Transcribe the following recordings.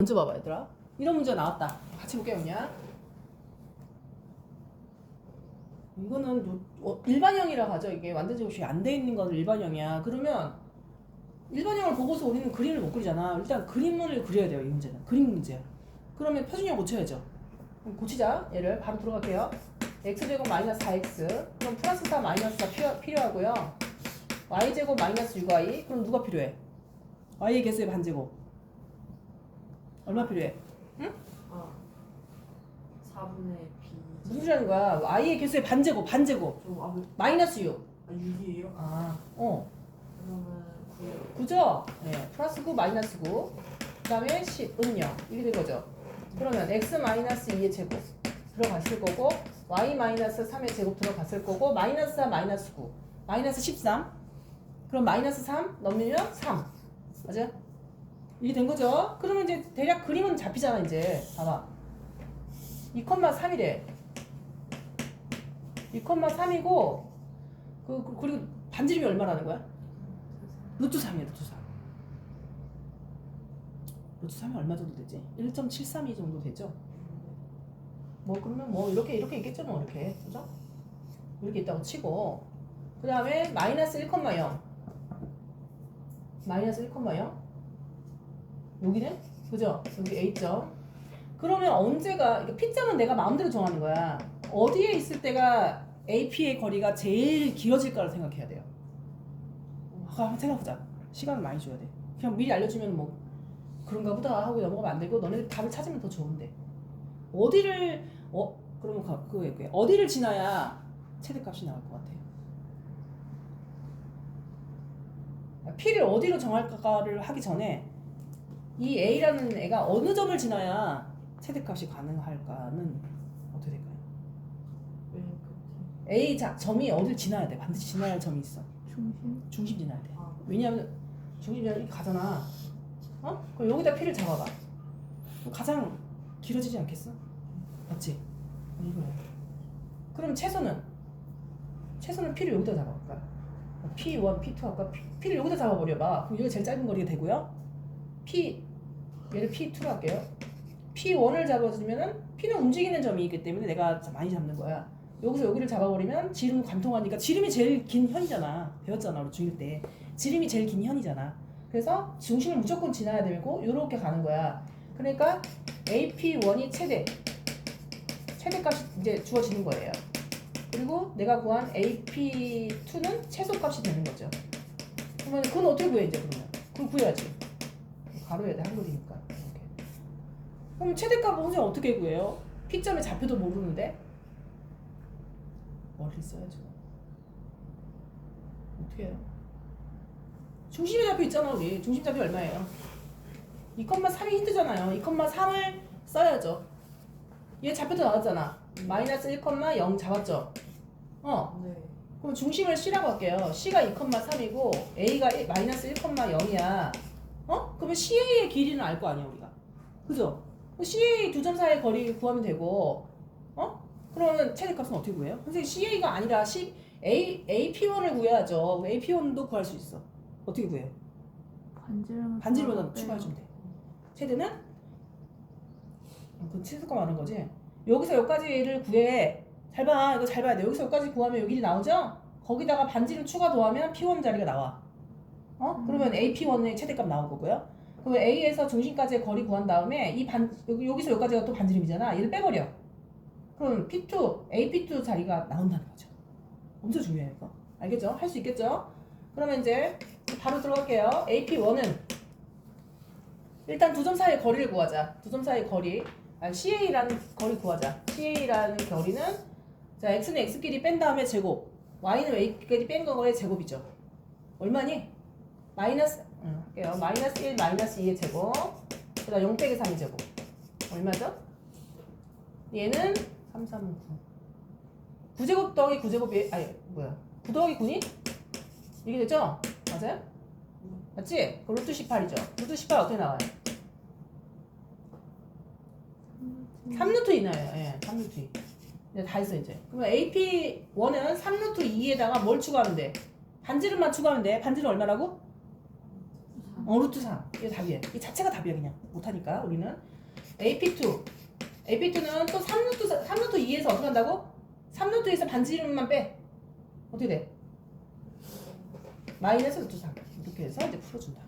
먼저 봐봐 얘들아. 이런 문제 나왔다. 같이 볼게요 그냥 이거는 요- 어, 일반형이라 하죠 이게. 완전 제곱식이 안 돼 있는 건 일반형이야. 그러면 일반형을 보고서 우리는 그림을 못 그리잖아. 일단 그림을 그려야 돼요 이 문제는. 그림 문제야 그러면 표준형 고쳐야죠. 그럼 고치자 얘를. 바로 들어갈게요. x제곱 마이너스 4x 그럼 플러스 4 마이너스 4 필요, 필요하고요. y제곱 마이너스 6y 그럼 누가 필요해? y의 개수의 반제곱 얼마 필요해? 아 4분의 B 무슨 소리 하는 거야? y의 개수의 반제곱, 반제곱. 좀 아, 왜- 마이너스 6. 아 6이에요? 아, 어. 그러면 9 9죠? 네. 플러스 9, 마이너스 9. 그 다음에 10, 은 0. 이게 된 거죠. 그러면 x 마이너스 2의 제곱 들어갔을 거고, y 마이너스 3의 제곱 들어갔을 거고, 마이너스 4, 마이너스 9. 마이너스 13. 그럼 마이너스 3 넣으면 3. 맞아 요? 이게 된 거죠? 그러면 이제 대략 그림은 잡히잖아, 이제. 봐봐. 2,3이래. 2,3이고, 그, 그- 그리고 반지름이 얼마라는 거야? 루트 3이야, 루트 3. 루트 3이 얼마 정도 되지? 1.732 정도 되죠? 뭐, 그러면 뭐, 이렇게, 이렇게 있겠죠, 뭐, 이렇게. 그죠? 이렇게 있다고 치고. 그 다음에 마이너스 1,0. 마이너스 1,0. 여기네? 그죠? 여기 A점. 그러면 언제가, 이게 P점은 내가 마음대로 정하는 거야. 어디에 있을 때가 AP의 거리가 제일 길어질까를 생각해야 돼요. 한번 생각해보자. 시간을 많이 줘야 돼. 그냥 미리 알려주면 뭐 그런가 보다 하고 넘어가면 안 되고 너네들 답을 찾으면 더 좋은데 어디를 어 그러면 가- 그거 얘기해. 어디를 지나야 최대값이 나올 것 같아요. P를 어디로 정할까를 하기 전에 이 A라는 애가 어느 점을 지나야 최대값이 가능할까는 어떻게 될까요? A 자, 점이 어딜 지나야 돼. 반드시 지나야 할 점이 있어. 중심 중심 지나야 돼. 아 왜냐하면 중심 지나 이렇게 가잖아. 어? 그럼 여기다 P를 잡아봐. 그럼 가장 길어지지 않겠어? 맞지? 이거야. 그럼 채소는 채소는 P를 여기다 잡아볼까? P1, P2 할까? P, P를 여기다 잡아버려봐. 그럼 여기 제일 짧은 거리가 되고요. P 얘를 P2로 할게요. P1을 잡아주면은 P는 움직이는 점이 있기 때문에 내가 많이 잡는 거야. 여기서 여기를 잡아버리면 지름 관통하니까 지름이 제일 긴 현이잖아. 배웠잖아, 우리 중1 때. 지름이 제일 긴 현이잖아. 그래서 중심을 무조건 지나야 되고 이렇게 가는 거야. 그러니까 AP1이 최대. 최대값이 이제 주어지는 거예요. 그리고 내가 구한 AP2는 최소값이 되는 거죠. 그러면 그건 어떻게 구해 이제 그러면? 그걸 구해야지. 돼 한글이니까. 이렇게. 그럼 최대값은 선생님 어떻게 구해요? P점의 좌표도 모르는데 머리를 써야죠. 어떻게 해요? 중심의 좌표 있잖아 우리. 중심 좌표 얼마예요? 2,3이 힌트잖아요. 2,3을 써야죠. 얘 좌표도 나왔잖아. 마이너스 1,0 잡았죠? 어. 네 그럼 중심을 C라고 할게요. C가 2,3이고 A가 마이너스 1,0이야. 어? 그러면 CA의 길이는 알 거 아니야 우리가. 그죠? CA 두 점 사이의 거리 구하면 되고, 어? 그러면 최대값은 어떻게 구해요? 선생님 CA가 아니라 C A AP1을 구해야죠. AP1도 구할 수 있어. 어떻게 구해요? 반지름 반지름보다 추가해주면 돼. 최대는? 어, 그 최소값 말하는 거지. 여기서 여기까지를 구해. 잘 봐. 이거 잘 봐야 돼. 여기서 여기까지 구하면 여기 나오죠? 거기다가 반지름 추가 더하면 P1 자리가 나와. 어? 그러면 AP1의 최대값 나올 거고요. 그럼 A에서 중심까지의 거리 구한 다음에 이 반, 여기, 여기서 여기까지가 또 반지름이잖아. 얘를 빼버려. 그럼 P2, AP2 자리가 나온다는 거죠. 엄청 중요해요, 이거. 알겠죠? 할 수 있겠죠? 그러면 이제 바로 들어갈게요. AP1은 일단 두 점 사이의 거리를 구하자. 두 점 사이의 거리. 아, CA라는 거리 구하자. CA라는 거리는 자, X는 X끼리 뺀 다음에 제곱. Y는 Y끼리 뺀 거의 제곱이죠. 얼마니? 마이너스, 응, 할게요. 마이너스 1, 마이너스 2의 제곱. 그 다음 0 빼기 3의 제곱. 얼마죠? 얘는 3, 3, 9. 9제곱 더하기 9제곱 이, 아니, 뭐야. 9 더하기 9니? 이게 되죠? 맞아요? 맞지? 그 루트 18이죠. 루트 18 어떻게 나와요? 3루트 2 나와요. 예, 3루트 2. 이제 다 했어, 이제. 그러면 AP1은 3루트 2에다가 뭘 추가하면 돼? 반지름만 추가하면 돼. 반지름 얼마라고? 어 루트 3 이게 답이에요. 이 자체가 답이야 그냥. 못하니까 우리는. AP2 AP2는 또 3루트 3루트 2에서 어떻게 한다고? 3루트에서 반지 이름만 빼. 어떻게 돼? 마이너스 루트 3 이렇게 해서 이제 풀어준다.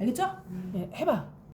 알겠죠? 음. 예, 해봐